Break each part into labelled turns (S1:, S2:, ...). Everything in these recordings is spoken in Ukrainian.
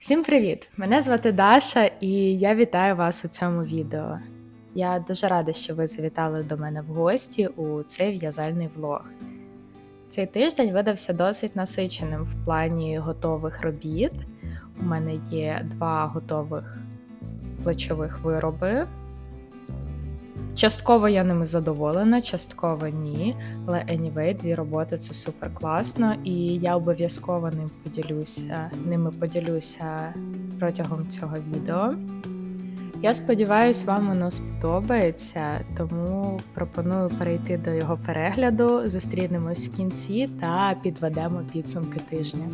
S1: Всім привіт! Мене звати Даша, і я вітаю вас у цьому відео. Я дуже рада, що ви завітали до мене в гості у цей в'язальний влог. Цей тиждень видався досить насиченим в плані готових робіт. У мене є два готових плечових вироби. Частково я ними задоволена, частково ні. Але anyway, дві роботи це супер класно, і я обов'язково ним поділюся, ними поділюся протягом цього відео. Я сподіваюся, вам воно сподобається, тому пропоную перейти до його перегляду. Зустрінемось в кінці та підведемо підсумки тижня.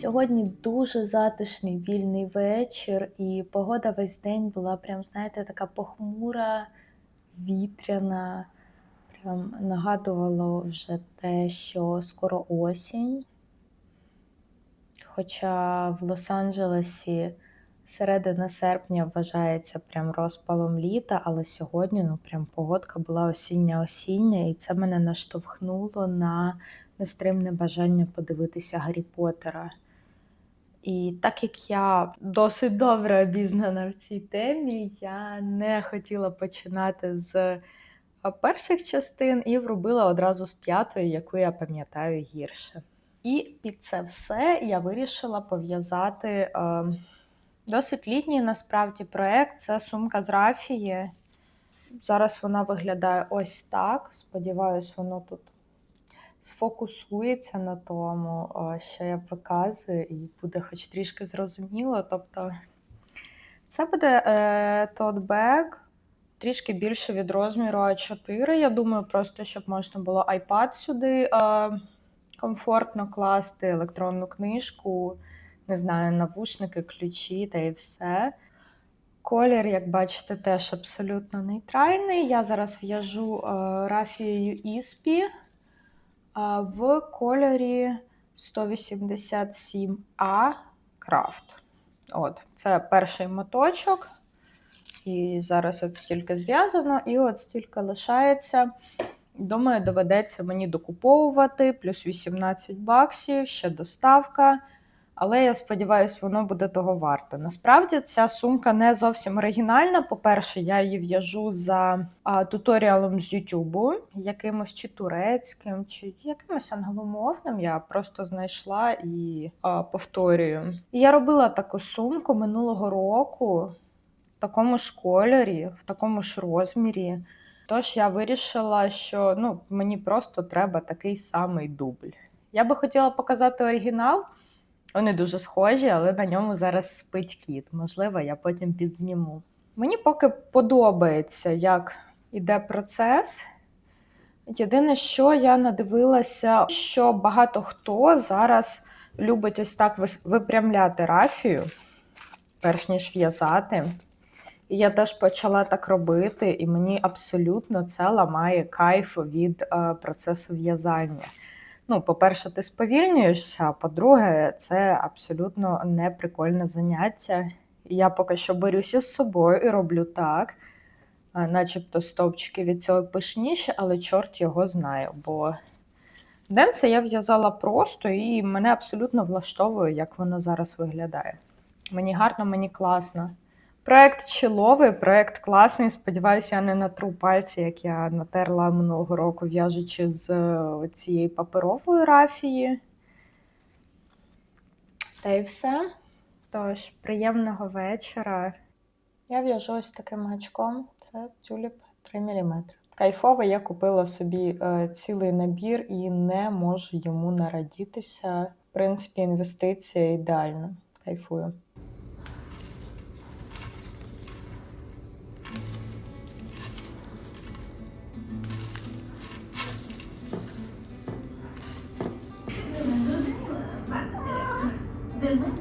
S1: Сьогодні дуже затишний вільний вечір, і погода весь день була прям, знаєте, така похмура, вітряна. Прям нагадувало вже те, що скоро осінь. Хоча в Лос-Анджелесі середина серпня вважається прям розпалом літа, але сьогодні ну прям погодка була осіння-осіння, і це мене наштовхнуло на нестримне бажання подивитися Гаррі Поттера. І так як я досить добре обізнана в цій темі, я не хотіла починати з е, перших частин і вробила одразу з п'ятої, яку я пам'ятаю гірше. І під це все я вирішила пов'язати е, досить літній насправді проєкт. Це сумка з рафії. Зараз вона виглядає ось так. Сподіваюсь, воно тут сфокусується на тому, що я показую, і буде хоч трішки зрозуміло. Тобто це буде е, тотбек, трішки більше від розміру А4. Я думаю, просто щоб можна було iPad сюди е, комфортно класти, електронну книжку, не знаю, навушники, ключі та і все. Колір, як бачите, теж абсолютно нейтральний. Я зараз в'яжу е, рафією Іспі в кольорі 187А крафт. От, Це перший моточок. І зараз от стільки зв'язано, і от стільки лишається. Думаю, доведеться мені докуповувати, плюс 18 баксів, ще доставка. Але я сподіваюся, воно буде того варто. Насправді ця сумка не зовсім оригінальна. По-перше, я її в'яжу за а, туторіалом з Ютубу, якимось чи турецьким, чи якимось англомовним. Я просто знайшла і а, повторюю. Я робила таку сумку минулого року в такому ж кольорі, в такому ж розмірі. Тож я вирішила, що ну, мені просто треба такий самий дубль. Я би хотіла показати оригінал. Вони дуже схожі, але на ньому зараз спить кіт. Можливо, я потім підзніму. Мені поки подобається, як іде процес. Єдине, що я надивилася, що багато хто зараз любить ось так випрямляти рафію, перш ніж в'язати. І я теж почала так робити, і мені абсолютно це ламає кайф від е, процесу в'язання. Ну, по-перше, ти сповільнюєшся, а по-друге, це абсолютно неприкольне заняття. Я поки що борюся з собою і роблю так, начебто стовпчики від цього пишніші, але чорт його знає. Бо денце я в'язала просто і мене абсолютно влаштовує, як воно зараз виглядає. Мені гарно, мені класно. Проект чоловий, проект класний. Сподіваюся, я не натру пальці, як я натерла минулого року, в'яжучи з е, цієї паперової рафії. Та й все. Тож, приємного вечора. Я в'яжу ось таким гачком. Це тюліп 3 мм. Кайфово, я купила собі е, цілий набір і не можу йому нарадітися. В принципі, інвестиція ідеальна. Кайфую.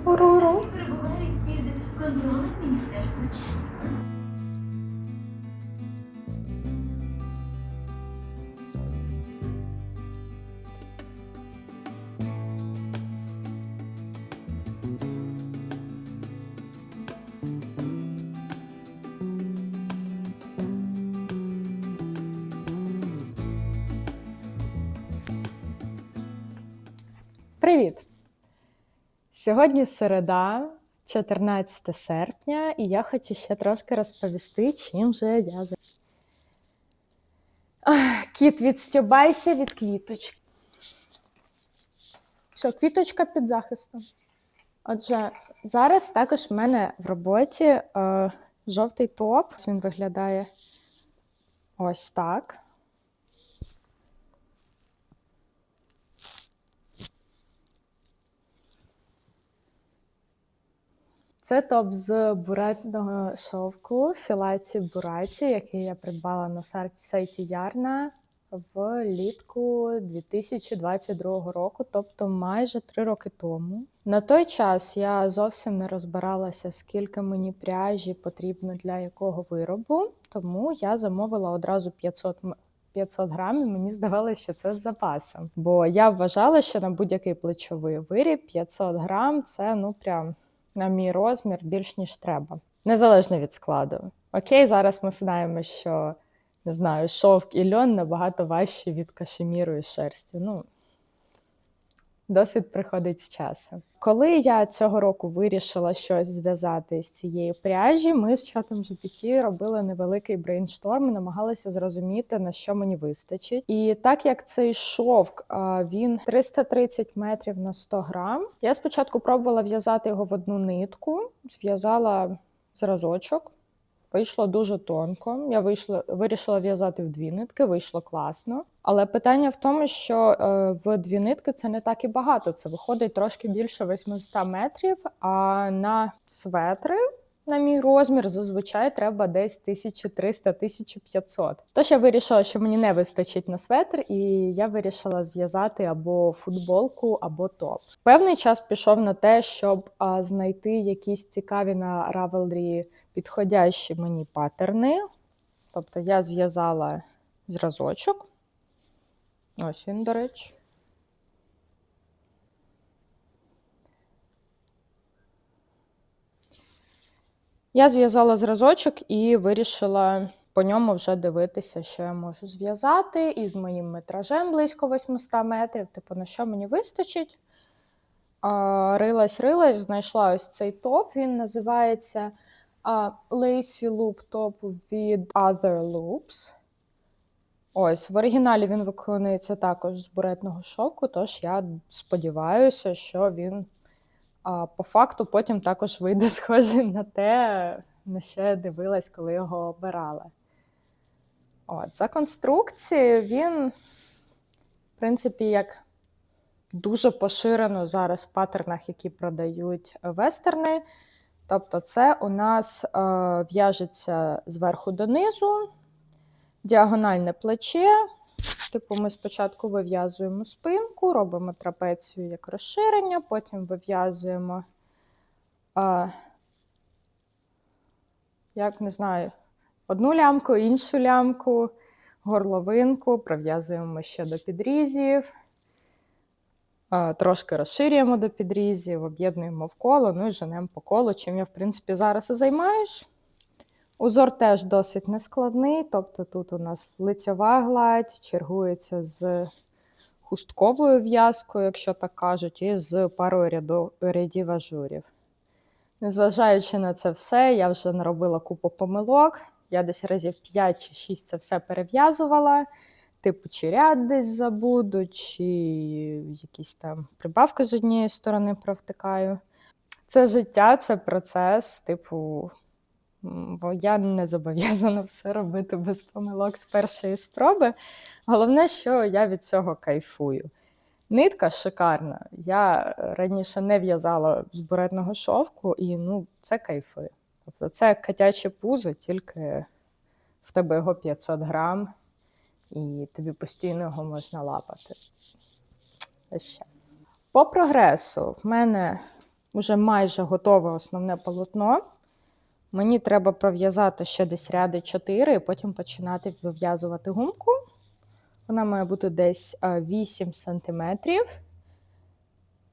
S2: Pororô.
S1: Сьогодні середа, 14 серпня, і я хочу ще трошки розповісти, чим же я. Ах, Кіт, відстюбайся від квіточки. Все, квіточка під захистом. Отже, зараз також в мене в роботі е, жовтий топ. Він виглядає ось так. Це топ з буретного шовку філаті бураті, який я придбала на сайті Ярна влітку 2022 року, тобто майже три роки тому. На той час я зовсім не розбиралася, скільки мені пряжі потрібно для якого виробу, тому я замовила одразу 500 500 грамів. Мені здавалося, що це з запасом. Бо я вважала, що на будь-який плечовий виріб 500 грам це ну прям на мій розмір більш ніж треба, незалежно від складу. Окей, зараз ми знаємо, що не знаю, шовк і льон набагато важчі від кашеміру і шерсті. Ну, досвід приходить з часом. Коли я цього року вирішила щось зв'язати з цієї пряжі, ми з чатом GPT робили невеликий брейншторм намагалися зрозуміти, на що мені вистачить. І так як цей шовк він 330 метрів на 100 грам, я спочатку пробувала в'язати його в одну нитку, зв'язала зразочок. Вийшло дуже тонко. Я вийшла, вирішила в'язати в дві нитки, вийшло класно. Але питання в тому, що е, в дві нитки це не так і багато. Це виходить трошки більше 800 метрів. А на светри, на мій розмір, зазвичай треба десь 1300-1500. Тож я вирішила, що мені не вистачить на светр, і я вирішила зв'язати або футболку, або топ. Певний час пішов на те, щоб знайти якісь цікаві на Ravelry підходящі мені паттерни. Тобто я зв'язала зразочок. Ось він, до речі. Я зв'язала зразочок і вирішила по ньому вже дивитися, що я можу зв'язати. І з моїм метражем близько 800 метрів. Типу, на що мені вистачить. Рилась, рилась, знайшла ось цей топ. Він називається а, Lacy Loop Top від Other Loops. Ось, в оригіналі він виконується також з буретного шовку, тож я сподіваюся, що він а, по факту потім також вийде схожий на те, на що я дивилась, коли його обирала. От, за конструкцією він, в принципі, як дуже поширено зараз в паттернах, які продають вестерни. Тобто, це у нас е, в'яжеться зверху донизу, діагональне плече. Типу, ми спочатку вив'язуємо спинку, робимо трапецію як розширення, потім вив'язуємо, е, як не знаю, одну лямку, іншу лямку, горловинку, прив'язуємо ще до підрізів. Трошки розширюємо до підрізів, об'єднуємо в коло, ну і женемо по колу, чим я, в принципі, зараз і займаюсь. Узор теж досить нескладний, тобто тут у нас лицьова гладь, чергується з хустковою в'язкою, якщо так кажуть, і з парою ряду, рядів ажурів. Незважаючи на це все, я вже наробила купу помилок. Я десь разів 5 чи 6 це все перев'язувала. Типу, чи ряд десь забуду, чи якісь там прибавки з однієї сторони провтикаю. Це життя, це процес, типу, бо я не зобов'язана все робити без помилок з першої спроби. Головне, що я від цього кайфую. Нитка шикарна. Я раніше не в'язала з буретного шовку, і ну, це кайфи. Тобто це котяче пузо, тільки в тебе його 500 грам, і тобі постійно його можна лапати. Ще. По прогресу в мене вже майже готове основне полотно. Мені треба пров'язати ще десь ряди 4 і потім починати вив'язувати гумку. Вона має бути десь 8 см.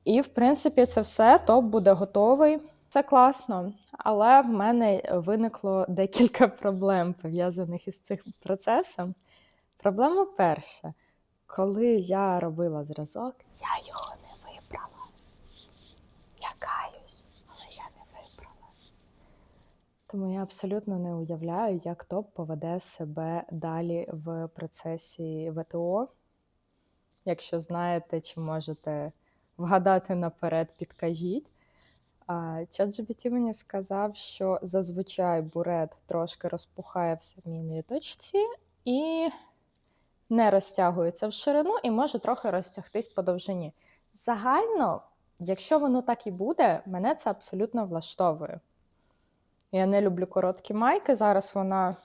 S1: І, в принципі, це все. Топ буде готовий. Це класно, але в мене виникло декілька проблем пов'язаних із цим процесом. Проблема перша. Коли я робила зразок, я його не вибрала. Я каюсь, але я не вибрала. Тому я абсолютно не уявляю, як топ поведе себе далі в процесі ВТО. Якщо знаєте чи можете вгадати наперед, підкажіть. ChatGPT мені сказав, що зазвичай бурет трошки розпухає в самій ниточці. і не розтягується в ширину, і може трохи розтягтись по довжині. Загально, якщо воно так і буде, мене це абсолютно влаштовує. Я не люблю короткі майки. Зараз вона,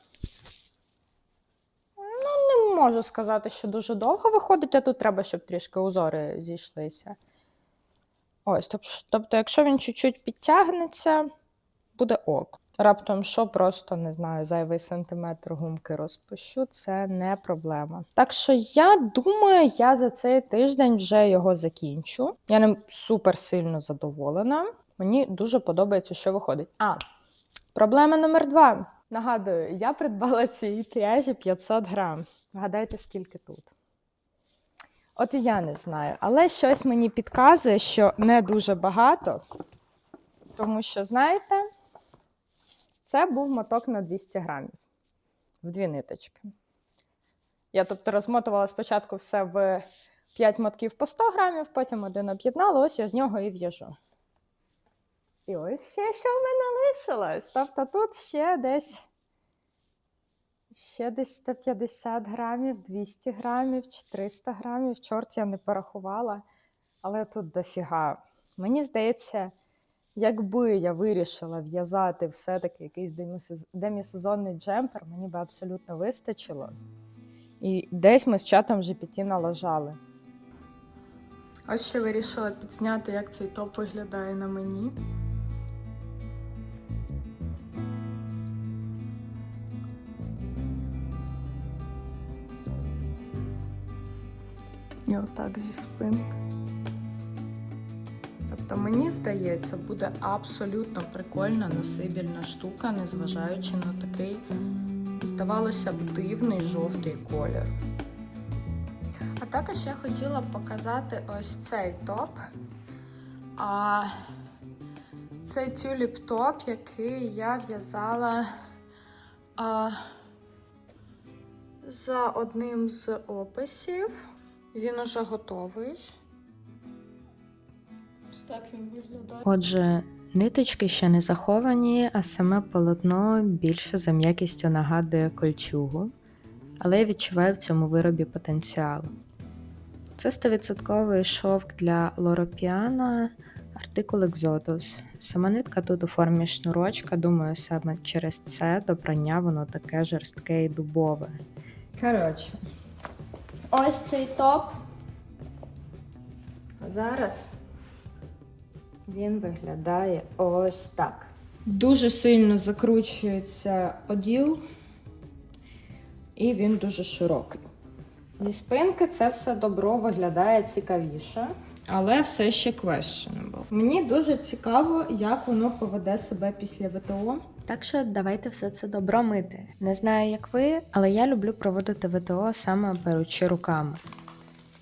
S1: ну, не можу сказати, що дуже довго виходить, а тут треба, щоб трішки узори зійшлися. Ось, тобто, якщо він чуть-чуть підтягнеться, буде ок. Раптом, що просто не знаю, зайвий сантиметр гумки розпущу, це не проблема. Так що я думаю, я за цей тиждень вже його закінчу. Я ним супер сильно задоволена. Мені дуже подобається, що виходить. А, проблема номер два. Нагадую, я придбала ці тряжі 500 грам. Вгадайте, скільки тут. От і я не знаю, але щось мені підказує, що не дуже багато, тому що, знаєте, це був моток на 200 грамів в дві ниточки. Я тобто розмотувала спочатку все в 5 мотків по 100 грамів, потім один об'єднала, ось я з нього і в'яжу. І ось ще що в мене лишилось. Тобто тут ще десь Ще десь 150 грамів, 200 грамів чи 300 грамів. Чорт я не порахувала, але тут дофіга. Мені здається, якби я вирішила в'язати все-таки якийсь демісез- демісезонний джемпер, мені би абсолютно вистачило. І десь ми з чатом GPT налажали. Ось ще вирішила підзняти, як цей топ виглядає на мені. І отак зі спинки. Тобто, мені здається, буде абсолютно прикольна насибільна штука, незважаючи на такий, здавалося б, дивний жовтий колір. А також я хотіла показати ось цей топ. А це тюліп топ, який я в'язала за одним з описів. Він уже готовий. Ось так він виглядає.
S3: Отже, ниточки ще не заховані, а саме полотно більше за м'якістю нагадує кольчугу, але я відчуваю в цьому виробі потенціал. Це 100% шовк для лоропіана, артикул Exodus. Сама нитка тут у формі шнурочка, думаю, саме через це до прання воно таке жорстке і дубове.
S1: Коротше, ось цей топ. А зараз він виглядає ось так. Дуже сильно закручується оділ, і він дуже широкий. Зі спинки це все добро виглядає цікавіше, але все ще questionable. Мені дуже цікаво, як воно поведе себе після ВТО.
S3: Так що давайте все це добро мити. Не знаю, як ви, але я люблю проводити ВТО саме беручи руками.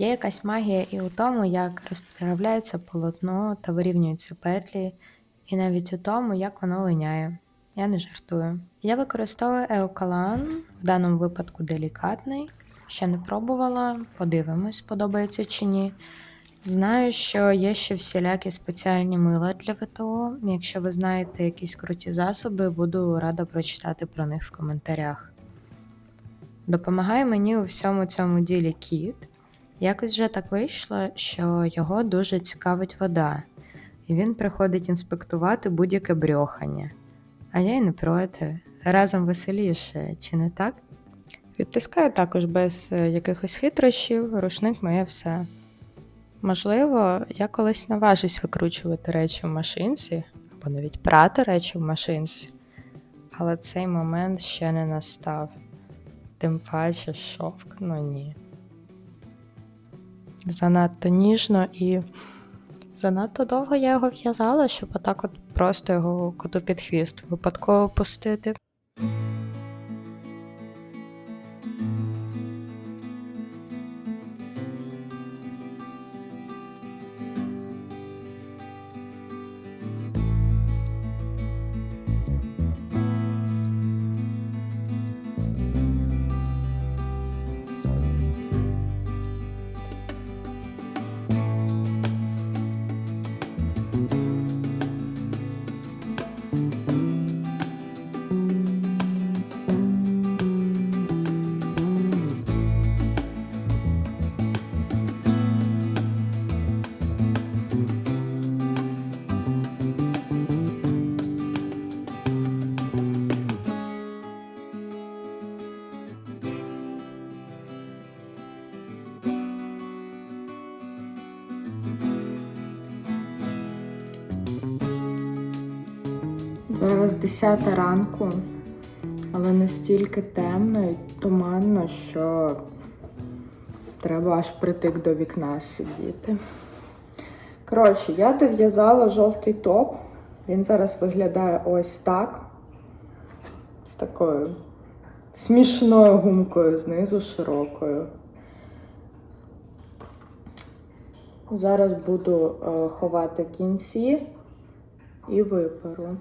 S3: Є якась магія і у тому, як розправляється полотно та вирівнюються петлі, і навіть у тому, як воно линяє. Я не жартую. Я використовую еокалан, в даному випадку делікатний. Ще не пробувала, подивимось, подобається чи ні. Знаю, що є ще всілякі спеціальні мила для ВТО. Якщо ви знаєте якісь круті засоби, буду рада прочитати про них в коментарях. Допомагає мені у всьому цьому ділі кіт. Якось вже так вийшло, що його дуже цікавить вода, і він приходить інспектувати будь-яке брьохання. А я й не проти. Разом веселіше, чи не так? Відтискаю також без е, якихось хитрощів, рушник моє все. Можливо, я колись наважусь викручувати речі в машинці, або навіть прати речі в машинці, але цей момент ще не настав. Тим паче шовк, ну ні. Занадто ніжно і занадто довго я його в'язала, щоб отак от просто його коту під хвіст випадково пустити.
S1: 10 ранку, але настільки темно і туманно, що треба аж притик до вікна сидіти. Коротше, я дов'язала жовтий топ. Він зараз виглядає ось так. З такою смішною гумкою знизу широкою. Зараз буду е, ховати кінці і виперу.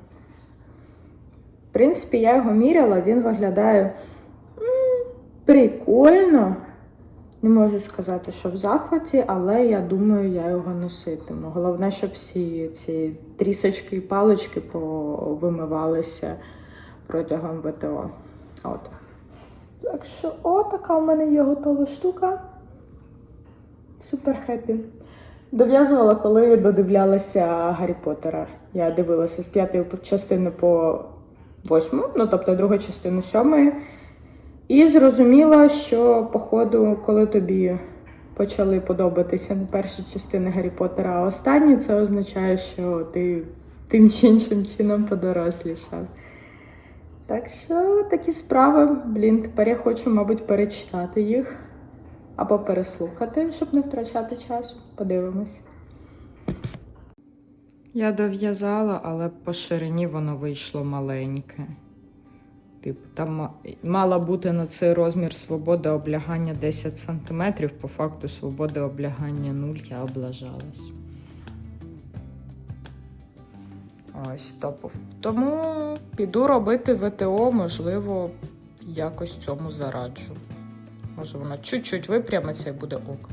S1: В принципі, я його міряла, він виглядає прикольно. Не можу сказати, що в захваті, але я думаю, я його носитиму. Головне, щоб всі ці трісочки і палички повимивалися протягом ВТО. От. Так що, о, така в мене є готова штука. Супер хеппі. Дов'язувала, коли додивлялася Гаррі Поттера. Я дивилася з п'ятої частини по восьму, ну тобто другу частину сьомої. І зрозуміла, що, походу, коли тобі почали подобатися перші частини Гаррі Поттера, а останні, це означає, що ти тим чи іншим чином подорослішав. Так що такі справи, блін, тепер я хочу, мабуть, перечитати їх або переслухати, щоб не втрачати часу. Подивимось. Я дов'язала, але по ширині воно вийшло маленьке. Типу, там мала бути на цей розмір свобода облягання 10 см, по факту свобода облягання 0, я облажалась. Ось топу. Тому піду робити ВТО, можливо, якось цьому зараджу. Може, вона чуть-чуть випрямиться і буде ок.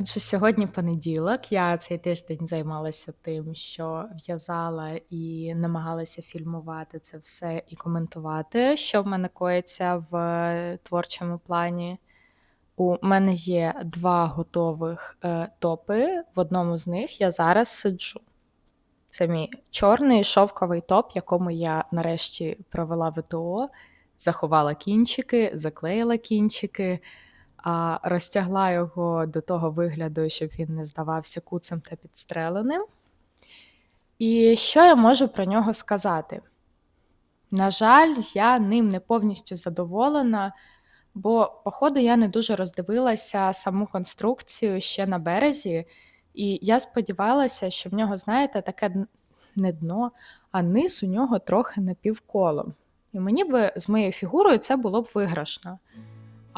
S3: Отже, сьогодні понеділок. Я цей тиждень займалася тим, що в'язала і намагалася фільмувати це все і коментувати, що в мене коїться в творчому плані. У мене є два готових е, топи. В одному з них я зараз сиджу. Це мій чорний шовковий топ, якому я нарешті провела ВТО, заховала кінчики, заклеїла кінчики, а розтягла його до того вигляду, щоб він не здавався куцем та підстреленим. І що я можу про нього сказати? На жаль, я ним не повністю задоволена, бо, походу, я не дуже роздивилася саму конструкцію ще на березі, і я сподівалася, що в нього, знаєте, таке не дно, а низ у нього трохи напівколом. І мені би з моєю фігурою це було б виграшно.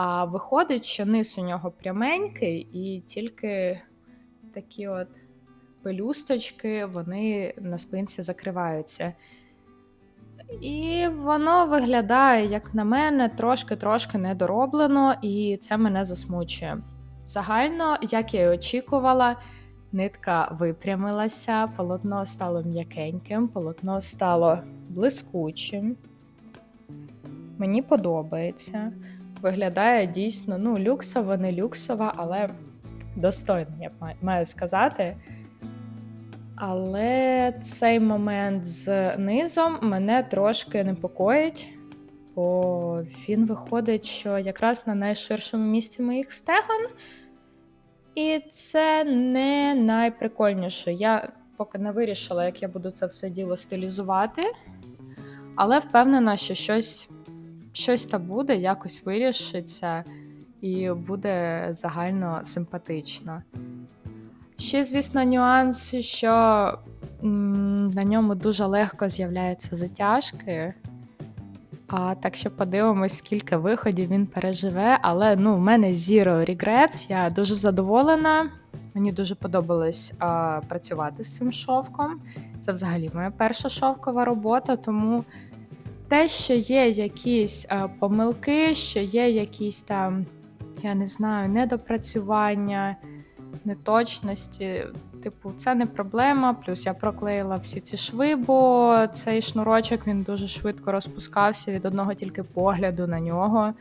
S3: А виходить, що низ у нього пряменький, і тільки такі от пелюсточки, вони на спинці закриваються. І воно виглядає, як на мене, трошки-трошки недороблено, і це мене засмучує. Загально, як я й очікувала, нитка випрямилася, полотно стало м'якеньким, полотно стало блискучим. Мені подобається. Виглядає дійсно ну, люксово, не люксово, але достойно, я маю сказати. Але цей момент з низом мене трошки непокоїть, бо він виходить, що якраз на найширшому місці моїх стегон. І це не найприкольніше. Я поки не вирішила, як я буду це все діло стилізувати, але впевнена, що щось, щось та буде, якось вирішиться і буде загально симпатично. Ще, звісно, нюанс, що на ньому дуже легко з'являються затяжки. А так що подивимось, скільки виходів він переживе. Але ну, в мене zero regrets, я дуже задоволена. Мені дуже подобалось а, працювати з цим шовком. Це взагалі моя перша шовкова робота, тому
S1: те, що є якісь е, помилки, що є якісь там, я не знаю, недопрацювання, неточності. Типу, це не проблема. Плюс я проклеїла всі ці шви, бо цей шнурочок він дуже швидко розпускався від одного тільки погляду на нього.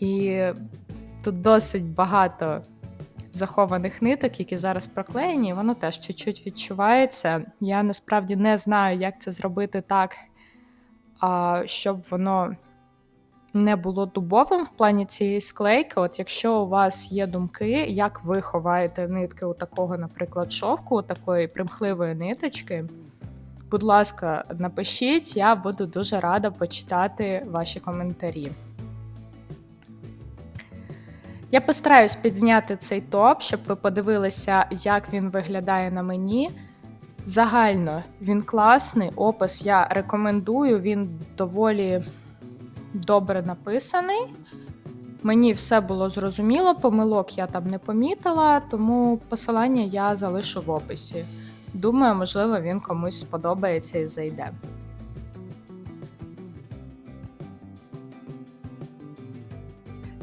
S1: І тут досить багато захованих ниток, які зараз проклеєні, воно теж чуть-чуть відчувається. Я насправді не знаю, як це зробити так, а, щоб воно не було дубовим в плані цієї склейки. От якщо у вас є думки, як ви ховаєте нитки у такого, наприклад, шовку, у такої примхливої ниточки. Будь ласка, напишіть, я буду дуже рада почитати ваші коментарі. Я постараюсь підзняти цей топ, щоб ви подивилися, як він виглядає на мені. Загально він класний. Опис я рекомендую, він доволі добре написаний. Мені все було зрозуміло, помилок я там не помітила, тому посилання я залишу в описі. Думаю, можливо, він комусь сподобається і зайде.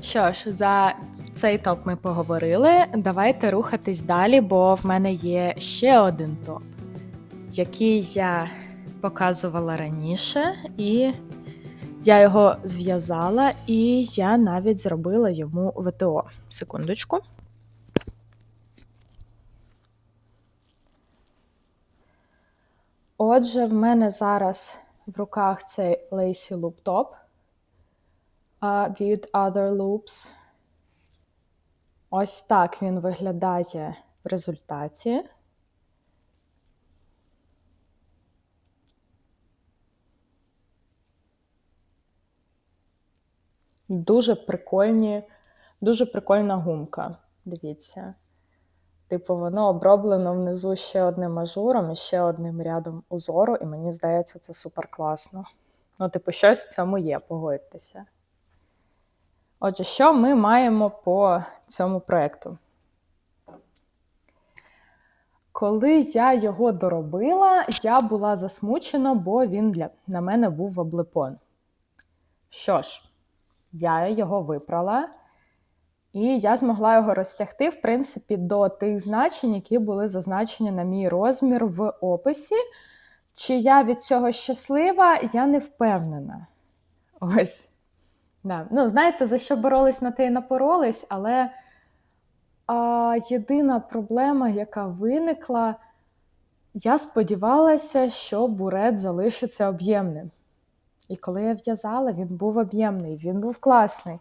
S1: Що ж, за цей топ ми поговорили. Давайте рухатись далі, бо в мене є ще один топ, який я показувала раніше, і я його зв'язала, і я навіть зробила йому ВТО. Секундочку. Отже, в мене зараз в руках цей Lacy Loop Top від Other Loops. Ось так він виглядає в результаті. Дуже прикольні, дуже прикольна гумка. Дивіться. Типу, воно оброблено внизу ще одним ажуром і ще одним рядом узору, і мені здається, це супер класно. Ну, типу, щось в цьому є, погодьтеся. Отже, що ми маємо по цьому проєкту? Коли я його доробила, я була засмучена, бо він для на мене був облепон. Що ж, я його випрала, і я змогла його розтягти, в принципі, до тих значень, які були зазначені на мій розмір в описі. Чи я від цього щаслива, я не впевнена. Ось. Да. Ну, знаєте, за що боролись на те й напоролись, але а, єдина проблема, яка виникла, я сподівалася, що бурет залишиться об'ємним. І коли я в'язала, він був об'ємний, він був класний.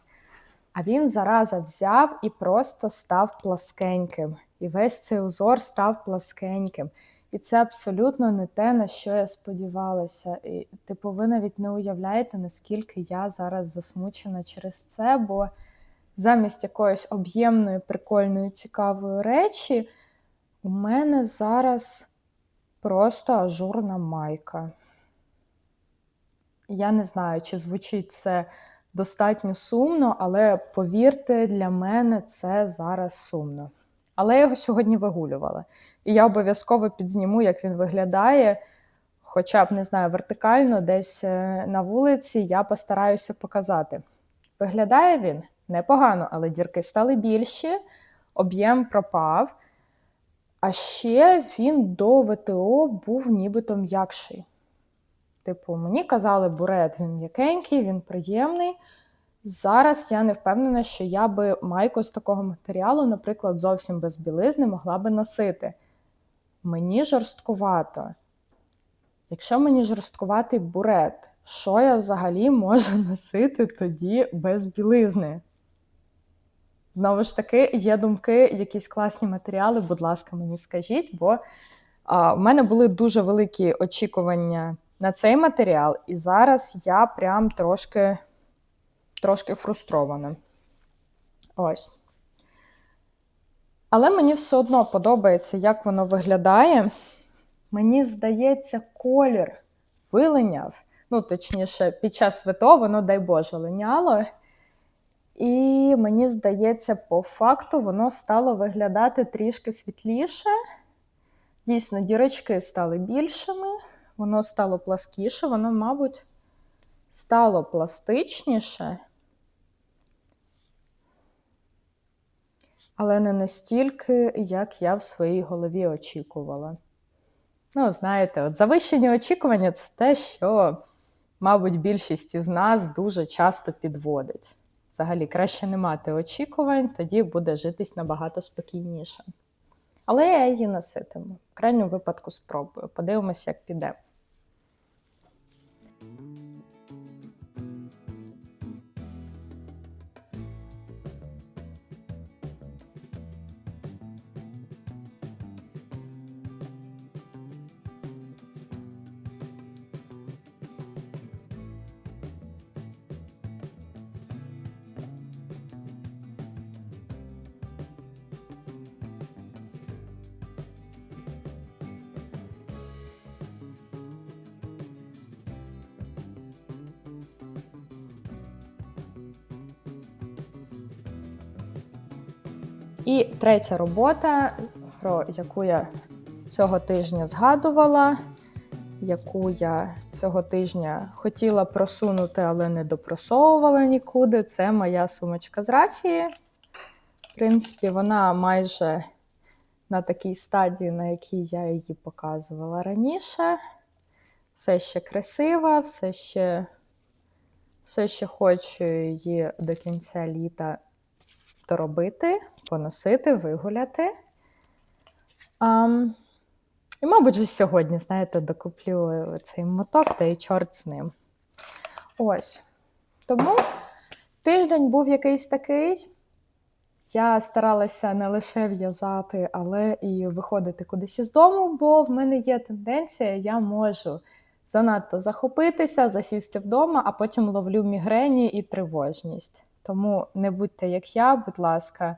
S1: А він зараза взяв і просто став пласкеньким. І весь цей узор став пласкеньким. І це абсолютно не те, на що я сподівалася. І, типу, ви навіть не уявляєте, наскільки я зараз засмучена через це, бо замість якоїсь об'ємної, прикольної, цікавої речі, у мене зараз просто ажурна майка. Я не знаю, чи звучить це достатньо сумно, але повірте, для мене це зараз сумно. Але я його сьогодні вигулювала. І я обов'язково підзніму, як він виглядає. Хоча б не знаю, вертикально, десь е, на вулиці я постараюся показати. Виглядає він непогано, але дірки стали більші, об'єм пропав. А ще він до ВТО був нібито м'якший. Типу, мені казали, бурет він м'якенький, він приємний. Зараз я не впевнена, що я би майку з такого матеріалу, наприклад, зовсім без білизни могла би носити. Мені жорсткувато. Якщо мені жорсткуватий бурет, що я взагалі можу носити тоді без білизни? Знову ж таки, є думки, якісь класні матеріали, будь ласка, мені скажіть, бо а, в мене були дуже великі очікування на цей матеріал, і зараз я прям трошки, трошки фрустрована. Ось. Але мені все одно подобається, як воно виглядає. Мені здається, колір вилиняв. Ну, точніше, під час ВТО воно, дай Боже, линяло. І мені здається, по факту воно стало виглядати трішки світліше. Дійсно, дірочки стали більшими, воно стало пласкіше, воно, мабуть, стало пластичніше, але не настільки, як я в своїй голові очікувала. Ну, знаєте, от завищені очікування це те, що, мабуть, більшість із нас дуже часто підводить. Взагалі, краще не мати очікувань, тоді буде житись набагато спокійніше. Але я її носитиму. В крайньому випадку спробую. Подивимося, як піде. І третя робота, про яку я цього тижня згадувала, яку я цього тижня хотіла просунути, але не допросовувала нікуди. Це моя сумочка з рафії. В принципі, вона майже на такій стадії, на якій я її показувала раніше. Все ще красива, все ще, все ще хочу її до кінця літа доробити, поносити, вигуляти. А, і, мабуть, вже сьогодні, знаєте, докуплю цей моток та й чорт з ним. Ось. Тому тиждень був якийсь такий. Я старалася не лише в'язати, але і виходити кудись із дому, бо в мене є тенденція, я можу занадто захопитися, засісти вдома, а потім ловлю мігрені і тривожність. Тому не будьте як я, будь ласка,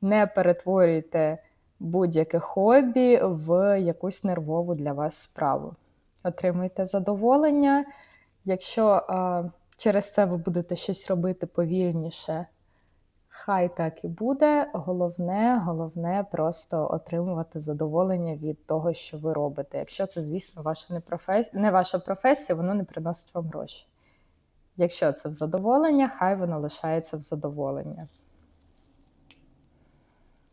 S1: не перетворюйте будь-яке хобі в якусь нервову для вас справу. Отримуйте задоволення. Якщо а, через це ви будете щось робити повільніше, хай так і буде. Головне, головне просто отримувати задоволення від того, що ви робите. Якщо це, звісно, ваша не, профес... не ваша професія, воно не приносить вам гроші. Якщо це в задоволення, хай воно лишається в задоволення.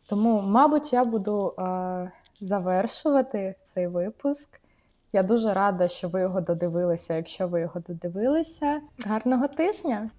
S1: Тому, мабуть, я буду е, завершувати цей випуск. Я дуже рада, що ви його додивилися. Якщо ви його додивилися, гарного тижня!